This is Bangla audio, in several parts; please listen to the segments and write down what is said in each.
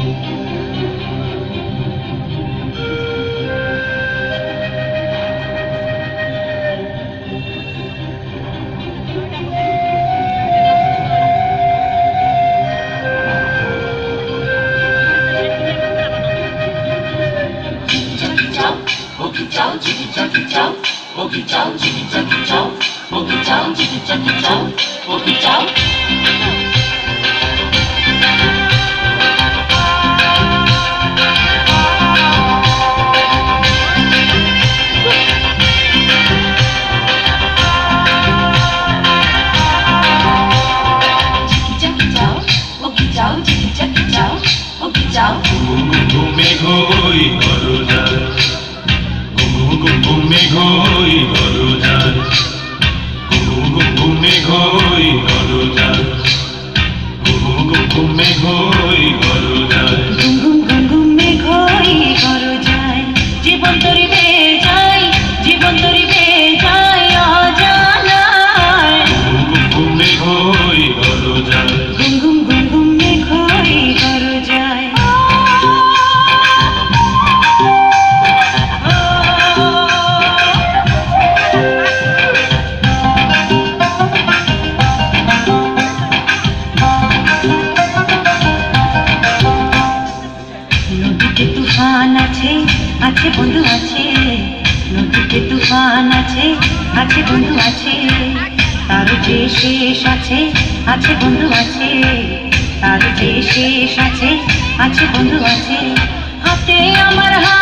지리정비정+거기정지리정비정+거기정지리정비정+거기정지리정비++. যাও চিকিৎসাকে যাও, ওকে যাও। মেঘ ওই বড়দার ঘুমে ওই বড়দার মেঘ ঘুমে বড়দার মেঘ ওই আছে, বন্ধু আছে। নদীতে তুফান আছে আছে বন্ধু আছে। তার যে শেষ আছে আছে বন্ধু আছে। তার যে শেষ আছে আছে বন্ধু আছে। হাতে আমার হাত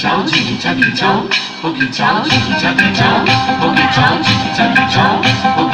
脚，踢踢脚踢脚，我踢脚，踢踢脚踢脚，我踢脚，踢踢脚踢脚，我。